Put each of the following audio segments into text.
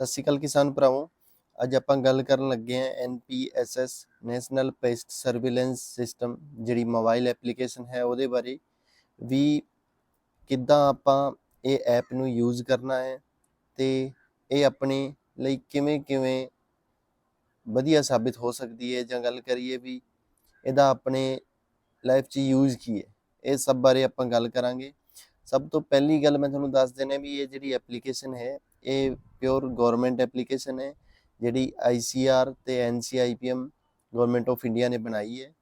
ਸਤਿ ਸ਼੍ਰੀ ਅਕਾਲ ਕਿਸਾਨ ਭਰਾਵੋ। ਅੱਜ ਆਪਾਂ ਗੱਲ ਕਰਨ ਲੱਗੇ ਹਾਂ NPSS national pest surveillance system, ਜਿਹੜੀ ਮੋਬਾਈਲ ਐਪਲੀਕੇਸ਼ਨ ਹੈ ਉਹਦੇ ਬਾਰੇ। ਵੀ ਕਿੱਦਾਂ ਆਪਾਂ ਇਹ ਐਪ ਨੂੰ ਯੂਜ਼ ਕਰਨਾ ਹੈ ਤੇ ਇਹ ਆਪਣੇ ਲਈ ਕਿਵੇਂ ਕਿਵੇਂ ਵਧੀਆ ਸਾਬਿਤ ਹੋ ਸਕਦੀ ਹੈ ਜਾਂ ਗੱਲ ਕਰੀਏ ਵੀ ਇਹਦਾ ਆਪਣੇ ਲਾਈਫ 'ਚ ਯੂਜ਼ ਕੀ ਹੈ, ਇਹ ਸਭ ਬਾਰੇ ਆਪਾਂ ਗੱਲ ਕਰਾਂਗੇ। ਸਭ ਤੋਂ ਪਹਿਲੀ ਗੱਲ ਮੈਂ ਤੁਹਾਨੂੰ ਦੱਸ ਦੇਣਾ ਵੀ ਇਹ ਜਿਹੜੀ ਐਪਲੀਕੇਸ਼ਨ ਹੈ ਇਹ ਪਿਓਰ ਗਵਰਨਮੈਂਟ ਐਪਲੀਕੇਸ਼ਨ ਹੈ, ਜਿਹੜੀ ICR ਤੇ NCIPM ਗਵਰਨਮੈਂਟ ਆਫ ਇੰਡੀਆ ਨੇ ਬਣਾਈ ਹੈ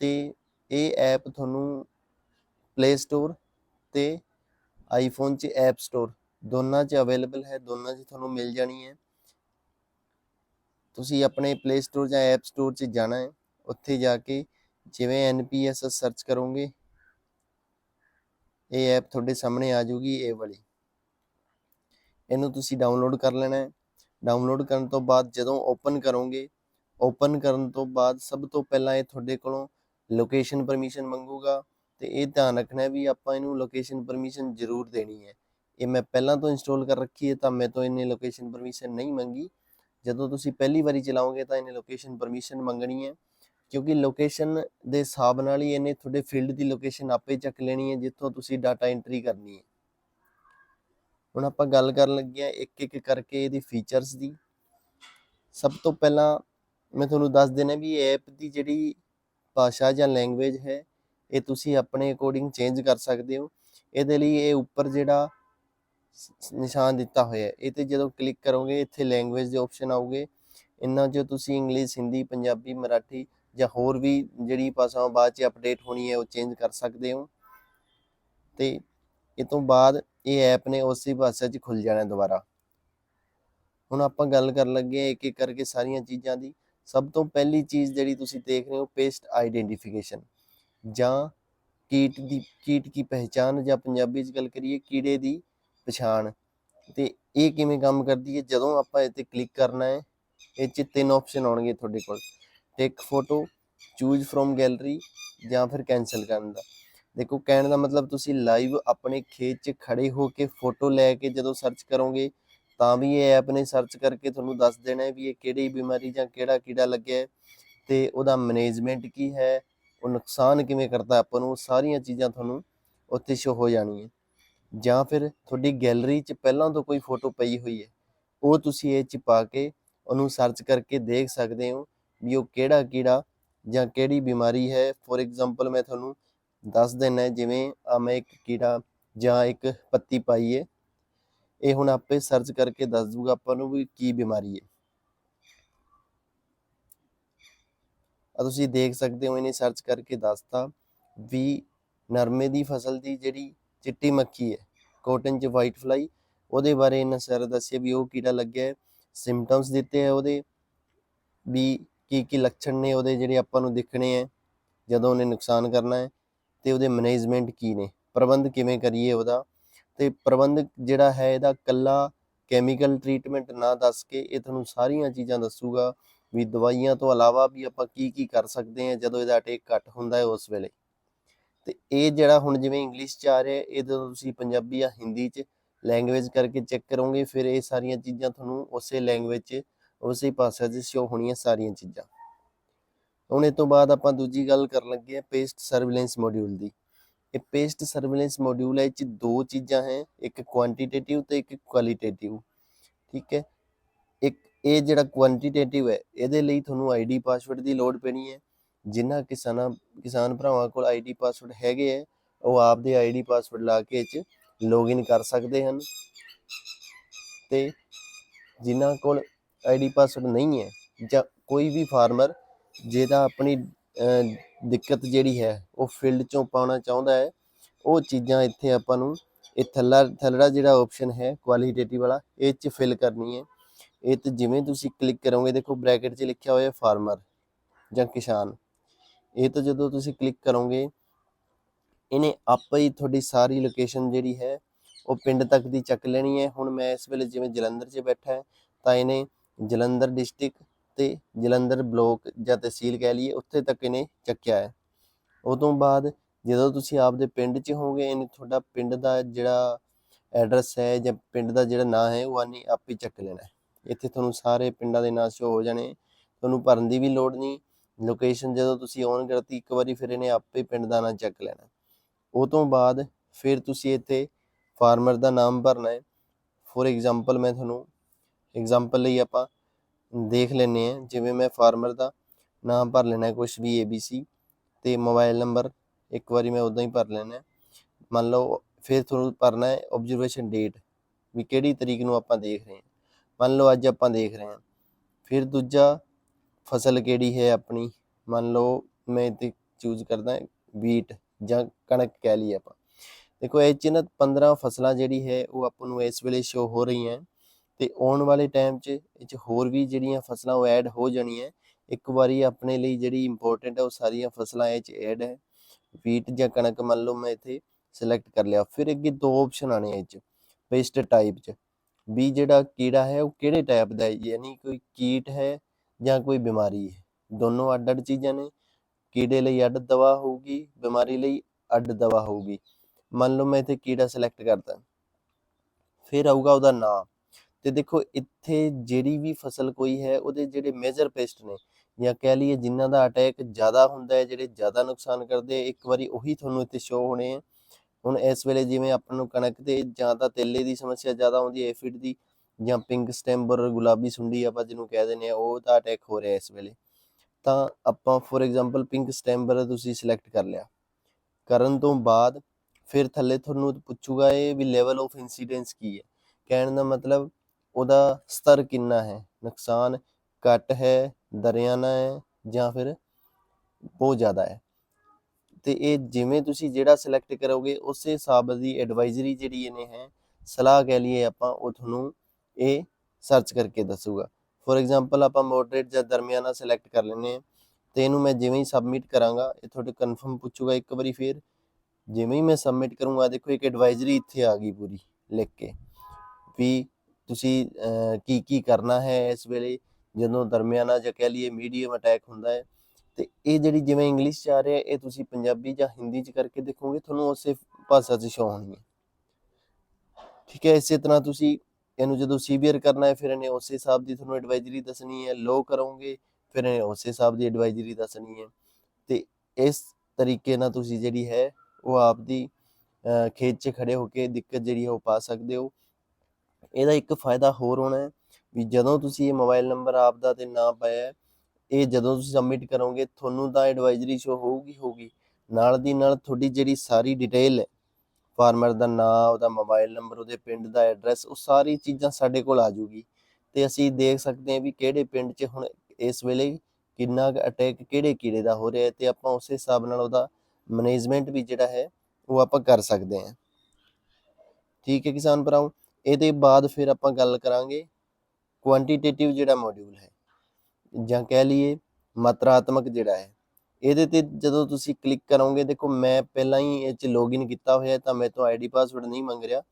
ਤੇ ਇਹ ਐਪ ਤੁਹਾਨੂੰ ਪਲੇ ਸਟੋਰ ਤੇ ਆਈਫੋਨ 'ਚ ਐਪ ਸਟੋਰ ਦੋਨਾਂ 'ਚ ਅਵੇਲੇਬਲ ਹੈ, ਦੋਨਾਂ 'ਚ ਤੁਹਾਨੂੰ ਮਿਲ ਜਾਣੀ ਹੈ। ਤੁਸੀਂ ਆਪਣੇ ਪਲੇ ਸਟੋਰ ਜਾਂ ਐਪ ਸਟੋਰ 'ਚ ਜਾਣਾ ਹੈ, ਉੱਥੇ ਜਾ ਕੇ ਜਿਵੇਂ NPS ਸਰਚ ਕਰੋਗੇ, ਇਹ ਐਪ ਤੁਹਾਡੇ ਸਾਹਮਣੇ ਆ ਜੂਗੀ ਇਹ ਵਾਲੀ। ਇਹਨੂੰ ਤੁਸੀਂ ਡਾਊਨਲੋਡ ਕਰ ਲੈਣਾ ਹੈ। ਡਾਊਨਲੋਡ ਕਰਨ ਤੋਂ ਬਾਅਦ ਜਦੋਂ ਓਪਨ ਕਰੋਗੇ ਓਪਨ ਕਰਨ ਤੋਂ ਬਾਅਦ ਸਭ ਤੋਂ ਪਹਿਲਾਂ ਇਹ ਤੁਹਾਡੇ ਕੋਲੋਂ ਲੋਕੇਸ਼ਨ ਪਰਮਿਸ਼ਨ ਮੰਗੂਗਾ ਤੇ ਇਹ ਧਿਆਨ ਰੱਖਣਾ ਵੀ ਆਪਾਂ ਇਹਨੂੰ ਲੋਕੇਸ਼ਨ ਪਰਮਿਸ਼ਨ ਜ਼ਰੂਰ ਦੇਣੀ ਹੈ। ਇਹ ਮੈਂ ਪਹਿਲਾਂ ਤੋਂ ਇੰਸਟਾਲ ਕਰ ਰੱਖੀ ਹੈ ਤਾਂ ਮੈਂ ਤੋਂ ਇਹਨੇ ਲੋਕੇਸ਼ਨ ਪਰਮਿਸ਼ਨ ਨਹੀਂ ਮੰਗੀ। ਜਦੋਂ ਤੁਸੀਂ ਪਹਿਲੀ ਵਾਰੀ ਚਲਾਓਗੇ ਤਾਂ ਇਹਨੇ ਲੋਕੇਸ਼ਨ ਪਰਮਿਸ਼ਨ ਮੰਗਣੀ ਹੈ। ਕਿਉਂਕਿ ਲੋਕੇਸ਼ਨ ਦੇ ਹਿਸਾਬ ਨਾਲ ਹੀ ਇਹਨੇ ਤੁਹਾਡੇ ਫੀਲਡ ਦੀ ਲੋਕੇਸ਼ਨ ਆਪੇ ਚੱਕ ਲੈਣੀ ਹੈ, ਜਿੱਥੋਂ ਤੁਸੀਂ ਡਾਟਾ ਐਂਟਰੀ ਕਰਨੀ ਹੈ। ਹੁਣ ਆਪਾਂ ਗੱਲ ਕਰਨ ਲੱਗੇ ਆ ਇੱਕ ਇੱਕ ਕਰਕੇ ਇਹਦੀ ਫੀਚਰਸ ਦੀ। ਸਭ ਤੋਂ ਪਹਿਲਾਂ ਮੈਂ ਤੁਹਾਨੂੰ ਦੱਸ ਦੇਣਾ ਵੀ ਐਪ ਦੀ ਜਿਹੜੀ ਭਾਸ਼ਾ ਜਾਂ ਲੈਂਗੁਏਜ ਹੈ, ਇਹ ਤੁਸੀਂ ਆਪਣੇ ਅਕੋਰਡਿੰਗ ਚੇਂਜ ਕਰ ਸਕਦੇ ਹੋ। ਇਹਦੇ ਲਈ ਇਹ ਉੱਪਰ ਜਿਹੜਾ ਨਿਸ਼ਾਨ ਦਿੱਤਾ ਹੋਇਆ ਹੈ। ਇਹ ਤੇ ਜਦੋਂ ਕਲਿੱਕ ਕਰੋਗੇ, ਇੱਥੇ ਲੈਂਗੁਏਜ ਦੇ ਆਪਸ਼ਨ ਆਉਗੇ ਇਹਨਾਂ 'ਚੋਂ ਤੁਸੀਂ ਇੰਗਲਿਸ਼ ਹਿੰਦੀ ਪੰਜਾਬੀ, ਮਰਾਠੀ ਜਾਂ ਹੋਰ ਵੀ ਜਿਹੜੀ ਭਾਸ਼ਾਵਾਂ ਬਾਅਦ 'ਚ ਅਪਡੇਟ ਹੋਣੀ ਹੈ, ਉਹ ਚੇਂਜ ਕਰ ਸਕਦੇ ਹੋ। ਤੇ ਇਹ ਤੋਂ ਬਾਅਦ ਇਹ ਐਪ ਨੇ ਉਸੇ ਭਾਸ਼ਾ 'ਚ ਖੁੱਲ ਜਾਣਾ ਦੁਬਾਰਾ। ਹੁਣ ਆਪਾਂ ਗੱਲ ਕਰਨ ਲੱਗੇ ਹਾਂ ਇੱਕ ਇੱਕ ਕਰਕੇ ਸਾਰੀਆਂ ਚੀਜ਼ਾਂ ਦੀ। ਸਭ ਤੋਂ ਪਹਿਲੀ ਚੀਜ਼ ਜਿਹੜੀ ਤੁਸੀਂ ਦੇਖ ਰਹੇ ਹੋ, ਪੇਸਟ ਆਈਡੈਂਟੀਫਿਕੇਸ਼ਨ। ਜਾਂ ਕੀਟ ਦੀ, ਕੀਟ ਕੀ ਪਹਿਚਾਨ ਜਾਂ ਪੰਜਾਬੀ 'ਚ ਗੱਲ ਕਰੀਏ, ਕੀੜੇ ਦੀ ਪਛਾਣ। ਤੇ ਇਹ ਕਿਵੇਂ ਕੰਮ ਕਰਦੀ ਹੈ? ਜਦੋਂ ਆਪਾਂ ਇਹ ਤੇ ਕਲਿੱਕ ਕਰਨਾ ਹੈ, ਇਹ 'ਚ ਤਿੰਨ ਆਪਸ਼ਨ ਆਉਣਗੇ ਤੁਹਾਡੇ ਕੋਲ। Take photo, choose from gallery ਜਾਂ ਫਿਰ ਕੈਨਸਲ ਕਰਨ ਦਾ। ਦੇਖੋ, ਕਹਿਣ ਦਾ ਮਤਲਬ ਤੁਸੀਂ ਲਾਈਵ ਆਪਣੇ ਖੇਤ 'ਚ ਖੜੇ ਹੋ ਕੇ ਫੋਟੋ ਲੈ ਕੇ ਜਦੋਂ ਸਰਚ ਕਰੋਗੇ, ਤਾਂ ਵੀ ਇਹ ਐਪ ਨੇ ਸਰਚ ਕਰਕੇ ਤੁਹਾਨੂੰ ਦੱਸ ਦੇਣਾ ਹੈ ਵੀ ਇਹ ਕਿਹੜੀ ਬਿਮਾਰੀ ਜਾਂ ਕਿਹੜਾ ਕੀੜਾ ਲੱਗਿਆ ਹੈ ਤੇ ਉਹਦਾ ਮੈਨੇਜਮੈਂਟ ਕੀ ਹੈ, ਉਹ ਨੁਕਸਾਨ ਕਿਵੇਂ ਕਰਦਾ ਆਪਾਂ ਨੂੰ, ਉਹ ਸਾਰੀਆਂ ਚੀਜ਼ਾਂ ਤੁਹਾਨੂੰ ਉੱਥੇ ਸ਼ੋ ਹੋ ਜਾਣੀਆਂ। ਜਾਂ ਫਿਰ ਤੁਹਾਡੀ ਗੈਲਰੀ 'ਚ ਪਹਿਲਾਂ ਤੋਂ ਕੋਈ ਫੋਟੋ ਪਈ ਹੋਈ ਹੈ, ਉਹ ਤੁਸੀਂ ਇਹ 'ਚ ਪਾ ਕੇ ਉਹਨੂੰ ਸਰਚ ਕਰਕੇ ਦੇਖ ਸਕਦੇ ਹੋ ਵੀ ਉਹ ਕਿਹੜਾ ਕੀੜਾ ਜਾਂ ਕਿਹੜੀ ਬਿਮਾਰੀ ਹੈ। ਫੋਰ ਐਗਜ਼ਾਮਪਲ ਮੈਂ ਤੁਹਾਨੂੰ ਦੱਸ ਦਿੰਨਾ ਹੈ, ਜਿਵੇਂ ਆ ਮੈਂ ਇੱਕ ਕੀੜਾ ਜਾਂ ਇੱਕ ਪੱਤੀ ਪਾਈ ਹੈ ਇਹ ਹੁਣ ਆਪੇ ਸਰਚ ਕਰਕੇ ਦੱਸ ਦੂਗਾ ਆਪਾਂ ਨੂੰ ਵੀ ਕੀ ਬਿਮਾਰੀ ਹੈ। ਆ ਤੁਸੀਂ ਦੇਖ ਸਕਦੇ ਹੋ ਇਹਨੇ ਸਰਚ ਕਰਕੇ ਦੱਸਤਾ ਵੀ ਨਰਮੇ ਦੀ ਫਸਲ ਦੀ ਜਿਹੜੀ ਚਿੱਟੀ ਮੱਖੀ ਹੈ ਕੋਟਨ ਚ ਵਾਈਟ ਫਲਾਈ ਉਹਦੇ ਬਾਰੇ ਇਹਨਾਂ ਸਾਰਾ ਦੱਸਿਆ ਵੀ ਉਹ ਕੀੜਾ ਲੱਗਿਆ ਹੈ ਸਿੰਪਟਮਸ ਦਿੱਤੇ ਆ ਉਹਦੇ ਵੀ ਕੀ ਕੀ ਲੱਛਣ ਨੇ ਉਹਦੇ ਜਿਹੜੇ ਆਪਾਂ ਨੂੰ ਦਿਖਣੇ ਆ ਜਦੋਂ ਉਹਨੇ ਨੁਕਸਾਨ ਕਰਨਾ ਹੈ। ਤੇ ਉਹਦੇ ਮੈਨੇਜਮੈਂਟ ਕੀ ਨੇ? ਪ੍ਰਬੰਧ ਕਿਵੇਂ ਕਰੀਏ ਉਹਦਾ? ਤੇ ਪ੍ਰਬੰਧ ਜਿਹੜਾ ਹੈ ਇਹਦਾ ਕੱਲਾ ਕੈਮੀਕਲ ਟ੍ਰੀਟਮੈਂਟ ਨਾ ਦੱਸ ਕੇ ਇਹ ਤੁਹਾਨੂੰ ਸਾਰੀਆਂ ਚੀਜ਼ਾਂ ਦੱਸੂਗਾ ਵੀ ਦਵਾਈਆਂ ਤੋਂ ਇਲਾਵਾ ਵੀ ਆਪਾਂ ਕੀ ਕੀ ਕਰ ਸਕਦੇ ਹਾਂ ਜਦੋਂ ਇਹਦਾ ਅਟੈਕ ਘੱਟ ਹੁੰਦਾ ਹੈ ਉਸ ਵੇਲੇ। ਤੇ ਇਹ ਜਿਹੜਾ ਹੁਣ ਜਿਵੇਂ ਇੰਗਲਿਸ਼ ਚ ਆ ਰਿਹਾ ਹੈ, ਇਹ ਜਦੋਂ ਤੁਸੀਂ ਪੰਜਾਬੀ ਜਾਂ ਹਿੰਦੀ ਚ ਲੈਂਗੁਏਜ ਕਰਕੇ ਚੈੱਕ ਕਰੋਗੇ ਫਿਰ ਇਹ ਸਾਰੀਆਂ ਚੀਜ਼ਾਂ ਤੁਹਾਨੂੰ ਉਸੇ ਲੈਂਗੁਏਜ ਚ ਉਸੇ ਭਾਸ਼ਾ 'ਚ ਸ਼ੋ ਹੋਣੀਆਂ ਸਾਰੀਆਂ ਚੀਜ਼ਾਂ। ਹੁਣ ਇਹ ਤੋਂ ਬਾਅਦ ਆਪਾਂ ਦੂਜੀ ਗੱਲ ਕਰਨ ਲੱਗੇ ਹਾਂ ਪੇਸਟ ਸਰਵੇਲੈਂਸ ਮੋਡਿਊਲ ਦੀ। ਇਹ ਪੇਸਟ ਸਰਵੇਲੈਂਸ ਮੋਡਿਊਲ ਹੈ, ਇਹ 'ਚ ਦੋ ਚੀਜ਼ਾਂ ਹੈ, ਇੱਕ ਕੁਆਂਟੀਟੇਟਿਵ ਤੇ ਇੱਕ ਕੁਆਲੀਟੇਟਿਵ ਠੀਕ ਹੈ? ਇੱਕ ਇਹ ਜਿਹੜਾ ਕੁਆਂਟੀਟੇਟਿਵ ਹੈ, ਇਹਦੇ ਲਈ ਤੁਹਾਨੂੰ ਆਈਡੀ ਪਾਸਵਰਡ ਦੀ ਲੋੜ ਪੈਣੀ ਹੈ। ਜਿਨ੍ਹਾਂ ਕਿਸਾਨਾਂ, ਕਿਸਾਨ ਭਰਾਵਾਂ ਕੋਲ ਆਈਡੀ ਪਾਸਵਰਡ ਹੈਗੇ ਹੈ, ਉਹ ਆਪਦੇ ਆਈਡੀ ਪਾਸਵਰਡ ਲਾ ਕੇ ਇਹ 'ਚ ਲੌਗਇਨ ਕਰ ਸਕਦੇ ਹਨ। ਤੇ ਜਿਨ੍ਹਾਂ ਕੋਲ ਆਈਡੀ ਪਾਸਵਰਡ ਨਹੀਂ ਹੈ ਜਾਂ ਕੋਈ ਵੀ ਫਾਰਮਰ ਜਿਹਦਾ ਆਪਣੀ ਦਿੱਕਤ ਜਿਹੜੀ ਹੈ, ਉਹ ਫੀਲਡ ਚੋਂ ਪਾਉਣਾ ਚਾਹੁੰਦਾ ਹੈ, ਉਹ ਚੀਜ਼ਾਂ ਇੱਥੇ ਆਪਾਂ ਨੂੰ ਇਹ ਥੱਲਾ, ਥੱਲੜਾ ਜਿਹੜਾ ਆਪਸ਼ਨ ਹੈ ਕੁਆਲੀਟੇਟਿਵ ਵਾਲਾ, ਇਹ ਚ ਫਿਲ ਕਰਨੀ ਹੈ। ਇਹ ਤੇ ਜਿਵੇਂ ਤੁਸੀਂ ਕਲਿੱਕ ਕਰੋਗੇ, ਦੇਖੋ ਬ੍ਰੈਕਟ 'ਚ ਲਿਖਿਆ ਹੋਇਆ ਫਾਰਮਰ ਜਾਂ ਕਿਸਾਨ। ਇਹ ਤਾਂ ਜਦੋਂ ਤੁਸੀਂ ਕਲਿੱਕ ਕਰੋਗੇ, ਇਹਨੇ ਆਪੇ ਹੀ ਤੁਹਾਡੀ ਸਾਰੀ ਲੋਕੇਸ਼ਨ ਜਿਹੜੀ ਹੈ, ਉਹ ਪਿੰਡ ਤੱਕ ਦੀ ਚੱਕ ਲੈਣੀ ਹੈ। ਹੁਣ ਮੈਂ ਇਸ ਵੇਲੇ ਜਿਵੇਂ ਜਲੰਧਰ 'ਚ ਬੈਠਾ ਹੈ, ਤਾਂ ਇਹਨੇ ਜਲੰਧਰ ਡਿਸਟ੍ਰਿਕਟ ਤੇ ਜਲੰਧਰ ਬਲੋਕ ਜਾਂ ਤਹਿਸੀਲ ਕਹਿ ਲਈਏ, ਉੱਥੇ ਤੱਕ ਇਹਨੇ ਚੱਕਿਆ ਹੈ। ਉਹ ਤੋਂ ਬਾਅਦ ਜਦੋਂ ਤੁਸੀਂ ਆਪਦੇ ਪਿੰਡ 'ਚ ਹੋਗੇ ਇਹਨੇ ਤੁਹਾਡਾ ਪਿੰਡ ਦਾ ਜਿਹੜਾ ਐਡਰੈਸ ਹੈ ਜਾਂ ਪਿੰਡ ਦਾ ਜਿਹੜਾ ਨਾਂ ਹੈ, ਉਹ ਆਨੇ ਆਪੇ ਚੱਕ ਲੈਣਾ ਹੈ। ਇੱਥੇ ਤੁਹਾਨੂੰ ਸਾਰੇ ਪਿੰਡਾਂ ਦੇ ਨਾਂ ਸ਼ੋ ਹੋ ਜਾਣੇ, ਤੁਹਾਨੂੰ ਭਰਨ ਦੀ ਵੀ ਲੋੜ ਨਹੀਂ। ਲੋਕੇਸ਼ਨ ਜਦੋਂ ਤੁਸੀਂ ਔਨ ਕਰਤੀ ਇੱਕ ਵਾਰੀ ਫਿਰ ਇਹਨੇ ਆਪੇ ਪਿੰਡ ਦਾ ਨਾਂ ਚੱਕ ਲੈਣਾ ਉਹ ਤੋਂ ਬਾਅਦ ਫਿਰ ਤੁਸੀਂ ਇੱਥੇ ਫਾਰਮਰ ਦਾ ਨਾਮ ਭਰਨਾ ਹੈ। ਫੋਰ ਐਗਜ਼ਾਮਪਲ ਮੈਂ ਤੁਹਾਨੂੰ ਐਗਜ਼ਾਮਪਲ ਲਈ ਆਪਾਂ ਦੇਖ ਲੈਨੇ ਆ ਜਿਵੇਂ ਮੈਂ ਫਾਰਮਰ ਦਾ ਨਾਮ ਭਰ ਲੈਣਾ ਕੁਝ ਵੀ ABC ਤੇ ਮੋਬਾਈਲ ਨੰਬਰ ਇੱਕ ਵਾਰੀ ਮੈਂ ਉਦਾਂ ਹੀ ਭਰ ਲੈਣਾ ਮੰਨ ਲਓ, ਫਿਰ ਤੁਹਾਨੂੰ ਭਰਨਾ ਹੈ ਆਬਜ਼ਰਵੇਸ਼ਨ ਡੇਟ ਵੀ ਕਿਹੜੀ ਤਰੀਕ ਨੂੰ ਆਪਾਂ ਦੇਖ ਰਹੇ ਹਾਂ। ਮੰਨ ਲਓ, ਅੱਜ ਆਪਾਂ ਦੇਖ ਰਹੇ ਹਾਂ। ਫਿਰ ਦੂਜਾ, ਫਸਲ ਕਿਹੜੀ ਹੈ ਆਪਣੀ? ਮੰਨ ਲਓ, ਮੈਂ ਇੱਥੇ ਚੂਜ਼ ਕਰਦਾ ਵੀਟ ਜਾਂ ਕਣਕ ਕਹਿ ਲਈ ਆਪਾਂ। ਦੇਖੋ, ਇਹ 'ਚ ਨਾ 15 ਫਸਲਾਂ ਜਿਹੜੀ ਹੈ, ਉਹ ਆਪਾਂ ਨੂੰ ਇਸ ਵੇਲੇ ਸ਼ੋ ਹੋ ਰਹੀਆਂ। ਤੇ ਆਉਣ ਵਾਲੇ ਟਾਈਮ 'ਚ ਇਹ 'ਚ ਹੋਰ ਵੀ ਜਿਹੜੀਆਂ ਫਸਲਾਂ ਉਹ ਐਡ ਹੋ ਜਾਣੀਆਂ ਇੱਕ ਵਾਰੀ ਆਪਣੇ ਲਈ ਜਿਹੜੀ ਇੰਪੋਰਟੈਂਟ ਹੈ ਉਹ ਸਾਰੀਆਂ ਫਸਲਾਂ ਇਹ 'ਚ ਐਡ ਹੈ। ਵੀਟ ਜਾਂ ਕਣਕ ਮੰਨ ਲਓ ਮੈਂ ਇੱਥੇ ਸਿਲੈਕਟ ਕਰ ਲਿਆ। ਫਿਰ ਅੱਗੇ ਦੋ ਆਪਸ਼ਨ ਆਣੇ ਇਹ 'ਚ ਪੇਸਟ ਟਾਈਪ 'ਚ। ਵੀ ਜਿਹੜਾ ਕੀੜਾ ਹੈ ਉਹ ਕਿਹੜੇ ਟਾਈਪ ਦਾ ਹੈ? ਯਾਨੀ ਕੋਈ ਕੀਟ ਹੈ ਜਾਂ ਕੋਈ ਬਿਮਾਰੀ ਹੈ। ਦੋਨੋਂ ਅੱਡ ਅੱਡ ਚੀਜ਼ਾਂ ਨੇ। ਕੀੜੇ ਲਈ ਅੱਡ ਦਵਾ ਹੋਊਗੀ, ਬਿਮਾਰੀ ਲਈ ਅੱਡ ਦਵਾ ਹੋਊਗੀ। ਮੰਨ ਲਓ ਮੈਂ ਇੱਥੇ ਕੀੜਾ ਸਿਲੈਕਟ ਕਰਦਾ। ਫਿਰ ਆਊਗਾ ਉਹਦਾ ਨਾਮ ਤੇ ਦੇਖੋ ਇੱਥੇ ਜਿਹੜੀ ਵੀ ਫਸਲ ਕੋਈ ਹੈ, ਉਹਦੇ ਜਿਹੜੇ ਮੇਜਰ ਪੈਸਟ ਨੇ ਜਾਂ ਕਹਿ ਲਈਏ ਜਿਨ੍ਹਾਂ ਦਾ ਅਟੈਕ ਜ਼ਿਆਦਾ ਹੁੰਦਾ ਹੈ, ਜਿਹੜੇ ਜ਼ਿਆਦਾ ਨੁਕਸਾਨ ਕਰਦੇ ਇੱਕ ਵਾਰੀ ਉਹੀ ਤੁਹਾਨੂੰ ਇੱਥੇ ਸ਼ੋ ਹੋਣੇ ਆ ਹੁਣ ਇਸ ਵੇਲੇ ਜਿਵੇਂ ਆਪਾਂ ਨੂੰ ਕਣਕ ਤੇ ਜਾਂ ਤਾਂ ਤੇਲੇ ਦੀ ਸਮੱਸਿਆ ਜ਼ਿਆਦਾ ਆਉਂਦੀ ਹੈ ਐਫਿਡ ਦੀ ਜਾਂ ਪਿੰਕ ਸਟੈਂਬਰ ਗੁਲਾਬੀ ਸੁੰਡੀ ਆਪਾਂ ਜਿਹਨੂੰ ਕਹਿ ਦਿੰਦੇ ਆ ਉਹ ਤਾਂ ਅਟੈਕ ਹੋ ਰਿਹਾ ਇਸ ਵੇਲੇ। ਤਾਂ ਆਪਾਂ ਫੋਰ ਐਗਜ਼ਾਮਪਲ ਪਿੰਕ ਸਟੈਂਬਰ ਤੁਸੀਂ ਸਿਲੈਕਟ ਕਰ ਲਿਆ। ਕਰਨ ਤੋਂ ਬਾਅਦ ਫਿਰ ਥੱਲੇ ਤੁਹਾਨੂੰ ਪੁੱਛੂਗਾ ਇਹ ਵੀ ਲੈਵਲ ਆਫ ਇਨਸੀਡੈਂਸ ਕੀ ਹੈ। ਕਹਿਣ ਦਾ ਮਤਲਬ ਉਹਦਾ ਸਤਰ ਕਿੰਨਾ ਹੈ? ਨੁਕਸਾਨ ਘੱਟ ਹੈ ਦਰਿਆਨਾ ਹੈ ਜਾਂ ਫਿਰ ਬਹੁਤ ਜ਼ਿਆਦਾ ਹੈ? ਤੇ ਇਹ ਜਿਵੇਂ ਤੁਸੀਂ ਜਿਹੜਾ ਸਿਲੈਕਟ ਕਰੋਗੇ, ਉਸੇ ਹਿਸਾਬ ਦੀ ਐਡਵਾਈਜ਼ਰੀ ਜਿਹੜੀ ਇਹਨੇ ਹੈ, ਸਲਾਹ ਕਹਿ ਲਈਏ ਆਪਾਂ, ਉਹ ਤੁਹਾਨੂੰ ਇਹ ਸਰਚ ਕਰਕੇ ਦੱਸੂਗਾ। ਫੋਰ ਐਗਜ਼ਾਮਪਲ ਆਪਾਂ ਮੋਡਰੇਟ ਜਾਂ ਦਰਮਿਆਨਾ ਸਿਲੈਕਟ ਕਰ ਲੈਨੇ ਆ ਤੇ ਇਹਨੂੰ ਮੈਂ ਜਿਵੇਂ ਹੀ ਸਬਮਿਟ ਕਰਾਂਗਾ, ਇਹ ਤੁਹਾਡੇ ਕਨਫਰਮ ਪੁੱਛੂਗਾ ਇੱਕ ਵਾਰੀ ਫਿਰ। ਜਿਵੇਂ ਹੀ ਮੈਂ ਸਬਮਿਟ ਕਰੂੰਗਾ, ਦੇਖੋ ਇੱਕ ਐਡਵਾਈਜ਼ਰੀ ਇੱਥੇ ਆ ਗਈ ਪੂਰੀ, ਲਿਖ ਕੇ। ਵੀ ਤੁਸੀਂ ਕੀ ਕੀ ਕਰਨਾ ਹੈ ਇਸ ਵੇਲੇ? ਜਦੋਂ ਦਰਮਿਆਨਾ ਜਾਂ ਕਹਿ ਲਈਏ ਮੀਡੀਅਮ ਅਟੈਕ ਹੁੰਦਾ ਹੈ, ਤੇ ਇਹ ਜਿਹੜੀ ਜਿਵੇਂ ਇੰਗਲਿਸ਼ ਚ ਆ ਰਿਹਾ, ਇਹ ਤੁਸੀਂ ਪੰਜਾਬੀ ਜਾਂ ਹਿੰਦੀ ਚ ਕਰਕੇ ਦੇਖੋਗੇ, ਤੁਹਾਨੂੰ ਉਸੇ ਭਾਸ਼ਾ 'ਚ ਸ਼ੋ ਹੋਣੀ ਹੈ। ਠੀਕ ਹੈ, ਇਸੇ ਤਰ੍ਹਾਂ ਤੁਸੀਂ ਇਹਨੂੰ ਜਦੋਂ ਸੀਵੀਅਰ ਕਰਨਾ ਹੈ, ਫਿਰ ਇਹਨੇ ਉਸੇ ਹਿਸਾਬ ਦੀ ਤੁਹਾਨੂੰ ਐਡਵਾਈਜ਼ਰੀ ਦੱਸਣੀ ਹੈ ਲੋ ਕਰੋਗੇ, ਫਿਰ ਇਹਨੇ ਉਸੇ ਹਿਸਾਬ ਦੀ ਐਡਵਾਈਜ਼ਰੀ ਦੱਸਣੀ ਹੈ। ਤੇ ਇਸ ਤਰੀਕੇ ਨਾਲ ਤੁਸੀਂ ਜਿਹੜੀ ਹੈ, ਉਹ ਆਪਦੀ ਖੇਤ 'ਚ ਖੜੇ ਹੋ ਕੇ ਦਿੱਕਤ ਜਿਹੜੀ ਹੈ, ਉਹ ਪਾ ਸਕਦੇ ਹੋ। ਇਹਦਾ ਇੱਕ ਫਾਇਦਾ ਹੋਰ ਹੋਣਾ ਹੈ ਵੀ ਜਦੋਂ ਤੁਸੀਂ ਇਹ ਮੋਬਾਈਲ ਨੰਬਰ ਆਪ ਦਾ ਤੇ ਨਾਮ ਪਾਇਆ ਇਹ ਜਦੋਂ ਤੁਸੀਂ ਸਬਮਿਟ ਕਰੋਗੇ, ਤੁਹਾਨੂੰ ਤਾਂ ਐਡਵਾਈਜ਼ਰੀ ਸ਼ੋ ਹੋਊਗੀ ਹੋਊਗੀ। ਨਾਲ ਦੀ ਨਾਲ ਤੁਹਾਡੀ ਜਿਹੜੀ ਸਾਰੀ ਡਿਟੇਲ ਹੈ ਫਾਰਮਰ ਦਾ ਨਾਮ, ਉਹਦਾ ਮੋਬਾਈਲ ਨੰਬਰ ਉਹਦੇ ਪਿੰਡ ਦਾ ਐਡਰੈਸ ਉਹ ਸਾਰੀ ਚੀਜ਼ਾਂ ਸਾਡੇ ਕੋਲ ਆ ਜੂਗੀ ਤੇ ਅਸੀਂ ਦੇਖ ਸਕਦੇ ਹਾਂ ਵੀ ਕਿਹੜੇ ਪਿੰਡ 'ਚ ਹੁਣ ਇਸ ਵੇਲੇ ਕਿੰਨਾ ਅਟੈਕ ਕਿਹੜੇ ਕੀੜੇ ਦਾ ਹੋ ਰਿਹਾ ਹੈ ਤੇ ਆਪਾਂ ਉਸੇ ਹਿਸਾਬ ਨਾਲ ਉਹਦਾ ਮੈਨੇਜਮੈਂਟ ਵੀ ਜਿਹੜਾ ਹੈ, ਉਹ ਆਪਾਂ ਕਰ ਸਕਦੇ ਹਾਂ। ਠੀਕ ਹੈ ਕਿਸਾਨ ਭਰਾਓ ਇਹਦੇ ਬਾਅਦ ਫਿਰ ਆਪਾਂ ਗੱਲ ਕਰਾਂਗੇ ਕੁਆਂਟੀਟੇਟਿਵ ਜਿਹੜਾ ਮੋਡਿਊਲ ਹੈ, ਜਾਂ ਕਹਿ ਲਈਏ ਮਾਤਰਾਤਮਕ ਜਿਹੜਾ ਹੈ, ਇਹਦੇ ਤੇ ਜਦੋਂ ਤੁਸੀਂ ਕਲਿੱਕ ਕਰੋਗੇ, ਦੇਖੋ ਮੈਂ ਪਹਿਲਾਂ ਹੀ ਇਹ ਚ ਲੌਗਇਨ ਕੀਤਾ ਹੋਇਆ ਤਾਂ ਮੈਂ ਤੋਂ ਆਈਡੀ ਪਾਸਵਰਡ ਨਹੀਂ ਮੰਗ ਰਿਹਾ,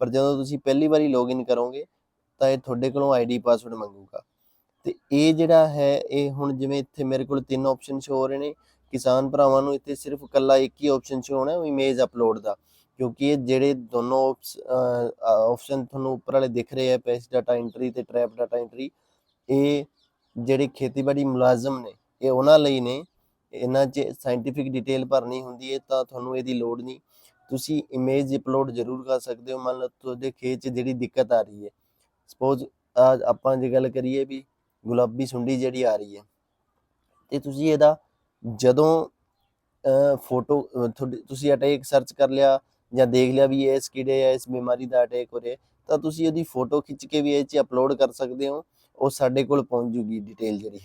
ਪਰ ਜਦੋਂ ਤੁਸੀਂ ਪਹਿਲੀ ਵਾਰੀ ਲੌਗਇਨ ਕਰੋਗੇ, ਤਾਂ ਇਹ ਤੁਹਾਡੇ ਕੋਲੋਂ ਆਈਡੀ ਪਾਸਵਰਡ ਮੰਗੂਗਾ। ਤੇ ਇਹ ਜਿਹੜਾ ਹੈ, ਇਹ ਹੁਣ ਜਿਵੇਂ ਇੱਥੇ ਮੇਰੇ ਕੋਲ ਤਿੰਨ ਆਪਸ਼ਨ ਸ਼ੋ ਹੋ ਰਹੇ ਨੇ, ਕਿਸਾਨ ਭਰਾਵਾਂ ਨੂੰ ਇੱਥੇ ਸਿਰਫ ਇਕੱਲਾ ਇੱਕ ਹੀ ਆਪਸ਼ਨ ਸ਼ੋ ਹੋਣਾ, ਉਹ ਇਮੇਜ ਅਪਲੋਡ ਦਾ। ਕਿਉਂਕਿ ਇਹ ਜਿਹੜੇ ਦੋਨੋਂ ਆਪਸ਼ਨ ਤੁਹਾਨੂੰ ਉੱਪਰ ਵਾਲੇ ਦਿਖ ਰਹੇ ਆ ਪੈਸ ਡਾਟਾ ਐਂਟਰੀ ਤੇ ਟ੍ਰੈਪ ਡਾਟਾ ਐਂਟਰੀ ਇਹ ਜਿਹੜੇ ਖੇਤੀਬਾੜੀ ਮੁਲਾਜ਼ਮ ਨੇ, ਇਹ ਉਹਨਾਂ ਲਈ ਨੇ। ਇਹਨਾਂ 'ਚ ਸਾਇੰਟੀਫਿਕ ਡਿਟੇਲ ਭਰਨੀ ਹੁੰਦੀ ਹੈ ਤਾਂ ਤੁਹਾਨੂੰ ਇਹਦੀ ਲੋੜ ਨਹੀਂ। ਤੁਸੀਂ ਇਮੇਜ ਅਪਲੋਡ ਜ਼ਰੂਰ ਕਰ ਸਕਦੇ ਹੋ। ਮੰਨ ਲਓ ਤੁਹਾਡੇ ਖੇਤ 'ਚ ਜਿਹੜੀ ਦਿੱਕਤ ਆ ਰਹੀ ਹੈ ਸਪੋਜ਼ ਆਪਾਂ ਜੇ ਗੱਲ ਕਰੀਏ ਵੀ ਗੁਲਾਬੀ ਸੁੰਡੀ ਜਿਹੜੀ ਆ ਰਹੀ ਹੈ ਤੇ ਤੁਸੀਂ ਇਹਦਾ ਜਦੋਂ ਫੋਟੋ ਤੁਸੀਂ ਅਟੈਕ ਸਰਚ ਕਰ ਲਿਆ ਜਾਂ ਦੇਖ ਲਿਆ ਵੀ ਇਸ ਕੀੜੇ ਜਾਂ ਇਸ ਬਿਮਾਰੀ ਦਾ ਅਟੈਕ ਹੋ ਰਿਹਾ ਤਾਂ ਤੁਸੀਂ ਉਹਦੀ ਫੋਟੋ ਖਿੱਚ ਕੇ ਵੀ ਇਹ 'ਚ ਅਪਲੋਡ ਕਰ ਸਕਦੇ ਹੋ, ਉਹ ਸਾਡੇ ਕੋਲ ਪਹੁੰਚ ਜੂਗੀ ਡਿਟੇਲ ਜਿਹੜੀ।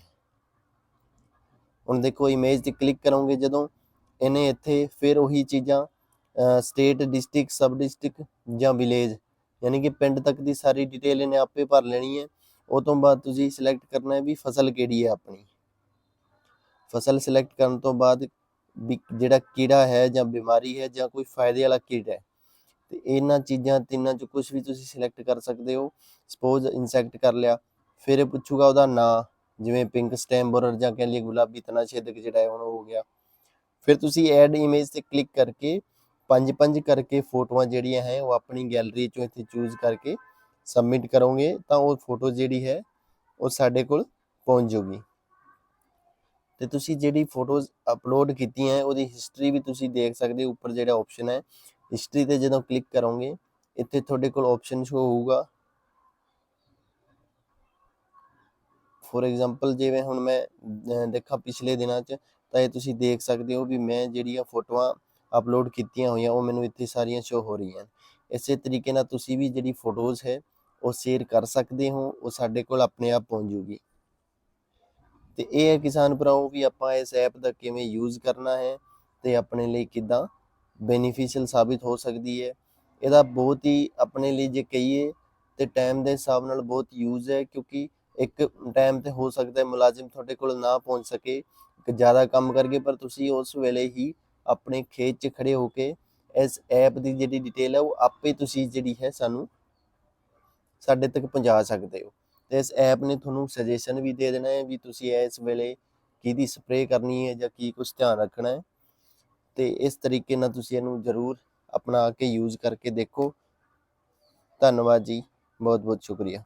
ਹੁਣ ਦੇਖੋ ਇਮੇਜ ਤੇ ਕਲਿੱਕ ਕਰੋਗੇ ਜਦੋਂ, ਇਹਨੇ ਇੱਥੇ ਫਿਰ ਉਹੀ ਚੀਜ਼ਾਂ ਸਟੇਟ ਡਿਸਟ੍ਰਿਕਟ ਸਬ ਡਿਸਟ੍ਰਿਕਟ ਜਾਂ ਵਿਲੇਜ ਯਾਨੀ ਕਿ ਪਿੰਡ ਤੱਕ ਦੀ ਸਾਰੀ ਡਿਟੇਲ ਇਹਨੇ ਆਪੇ ਭਰ ਲੈਣੀ ਹੈ। ਉਹ ਤੋਂ ਬਾਅਦ ਤੁਸੀਂ ਸਿਲੈਕਟ ਕਰਨਾ ਹੈ ਵੀ ਫਸਲ ਕਿਹੜੀ ਹੈ ਆਪਣੀ। ਫਸਲ ਸਿਲੈਕਟ ਕਰਨ ਤੋਂ ਬਾਅਦ ਵੀ ਜਿਹੜਾ ਕੀੜਾ ਹੈ ਜਾਂ ਬਿਮਾਰੀ ਹੈ ਜਾਂ ਕੋਈ ਫਾਇਦੇ ਵਾਲਾ ਕੀੜਾ ਹੈ। ਤੇ ਇਹਨਾਂ ਚੀਜ਼ਾਂ ਤਿੰਨਾਂ ਚੋਂ ਕੁਝ ਵੀ ਤੁਸੀਂ ਸਿਲੈਕਟ ਕਰ ਸਕਦੇ ਹੋ। ਸਪੋਜ਼ ਇਨਸੈਕਟ ਕਰ ਲਿਆ, ਫਿਰ ਇਹ ਪੁੱਛੂਗਾ ਉਹਦਾ ਨਾਂ, ਜਿਵੇਂ ਪਿੰਕ ਸਟੈਮ ਬੋਰਰ ਜਾਂ ਕਹਿ ਲਈਏ ਗੁਲਾਬੀ ਤਨਾ ਛੇਦਕ ਜਿਹੜਾ ਹੈ, ਹੁਣ ਹੋ ਗਿਆ। ਫਿਰ ਤੁਸੀਂ ਐਡ ਇਮੇਜ ਤੇ ਕਲਿੱਕ ਕਰਕੇ ਪੰਜ ਪੰਜ ਕਰਕੇ ਫੋਟੋਆਂ ਜਿਹੜੀਆਂ ਹੈ, ਉਹ ਆਪਣੀ ਗੈਲਰੀ ਚੋਂ ਇੱਥੇ ਚੂਜ਼ ਕਰਕੇ ਸਬਮਿਟ ਕਰੋਗੇ ਤਾਂ ਉਹ ਫੋਟੋ ਜਿਹੜੀ ਹੈ, ਉਹ ਸਾਡੇ ਕੋਲ ਪਹੁੰਚ ਜਾਊਗੀ। ਤੇ ਤੁਸੀਂ ਜਿਹੜੀ ਫੋਟੋਜ਼ ਅਪਲੋਡ ਕੀਤੀਆਂ ਹੈ ਉਹਦੀ ਹਿਸਟਰੀ ਵੀ ਤੁਸੀਂ ਦੇਖ ਸਕਦੇ ਹੋ ਉੱਪਰ ਜਿਹੜਾ ਆਪਸ਼ਨ ਹੈ। ਹਿਸਟਰੀ ਤੇ ਜਦੋਂ ਕਲਿੱਕ ਕਰੋਗੇ ਇੱਥੇ ਤੁਹਾਡੇ ਕੋਲ ਆਪਸ਼ਨ ਸ਼ੋ ਹੋਊਗਾ। ਫੋਰ ਐਗਜ਼ਾਮਪਲ ਜਿਵੇਂ ਹੁਣ ਮੈਂ ਅਹ, ਦੇਖਾਂ ਪਿਛਲੇ ਦਿਨਾਂ 'ਚ ਤਾਂ ਇਹ ਤੁਸੀਂ ਦੇਖ ਸਕਦੇ ਹੋ ਵੀ ਮੈਂ ਜਿਹੜੀਆਂ ਫੋਟੋਆਂ ਅਪਲੋਡ ਕੀਤੀਆਂ ਹੋਈਆਂ ਉਹ ਮੈਨੂੰ ਇੱਥੇ ਸਾਰੀਆਂ ਸ਼ੋ ਹੋ ਰਹੀਆਂ ਇਸੇ ਤਰੀਕੇ ਨਾਲ ਤੁਸੀਂ ਵੀ ਜਿਹੜੀ ਫੋਟੋਜ਼ ਹੈ ਉਹ ਸ਼ੇਅਰ ਕਰ ਸਕਦੇ ਹੋ ਉਹ ਸਾਡੇ ਕੋਲ ਆਪਣੇ ਆਪ ਪਹੁੰਚ ਜੂਗੀ। ਤੇ ਇਹ ਹੈ ਕਿਸਾਨ ਭਰਾਓ ਵੀ ਆਪਾਂ ਇਸ ਐਪ ਦਾ ਕਿਵੇਂ ਯੂਜ਼ ਕਰਨਾ ਹੈ ਤੇ ਆਪਣੇ ਲਈ ਕਿਦਾਂ ਬੈਨੀਫੀਸ਼ੀਅਲ ਸਾਬਿਤ ਹੋ ਸਕਦੀ ਹੈ। ਇਹਦਾ ਬਹੁਤ ਹੀ ਆਪਣੇ ਲਈ ਜੇ ਕਹੀਏ ਤੇ ਟਾਈਮ ਦੇ ਹਿਸਾਬ ਨਾਲ ਬਹੁਤ ਯੂਜ਼ ਹੈ ਕਿਉਂਕਿ ਇੱਕ ਟਾਈਮ ਤੇ ਹੋ ਸਕਦਾ ਹੈ ਮੁਲਾਜ਼ਮ ਤੁਹਾਡੇ ਕੋਲ ਨਾ ਪਹੁੰਚ ਸਕੇ, ਇੱਕ ਜ਼ਿਆਦਾ ਕੰਮ ਕਰਕੇ ਪਰ ਤੁਸੀਂ ਉਸ ਵੇਲੇ ਹੀ ਆਪਣੇ ਖੇਤ 'ਚ ਖੜੇ ਹੋ ਕੇ ਇਸ ਐਪ ਦੀ ਜਿਹੜੀ ਡਿਟੇਲ ਹੈ ਉਹ ਆਪੇ ਤੁਸੀਂ ਜਿਹੜੀ ਹੈ ਸਾਨੂੰ ਸਾਡੇ ਤੱਕ ਪਹੁੰਚਾ ਸਕਦੇ ਹੋ। ਤੇ ਇਸ ਐਪ ਨੇ ਤੁਹਾਨੂੰ ਸੁਜੈਸ਼ਨ ਵੀ ਦੇ ਦੇਣਾ ਹੈ ਵੀ ਤੁਸੀਂ ਇਸ ਵੇਲੇ ਕਿਹਦੀ ਸਪਰੇਅ ਕਰਨੀ ਹੈ ਜਾਂ ਕੀ ਕੁਝ ਧਿਆਨ ਰੱਖਣਾ ਹੈ। ਤੇ ਇਸ ਤਰੀਕੇ ਨਾਲ ਤੁਸੀਂ ਇਹਨੂੰ ਜ਼ਰੂਰ ਅਪਣਾ ਕੇ ਯੂਜ਼ ਕਰਕੇ ਦੇਖੋ। ਧੰਨਵਾਦ ਜੀ ਬਹੁਤ ਬਹੁਤ ਸ਼ੁਕਰੀਆ।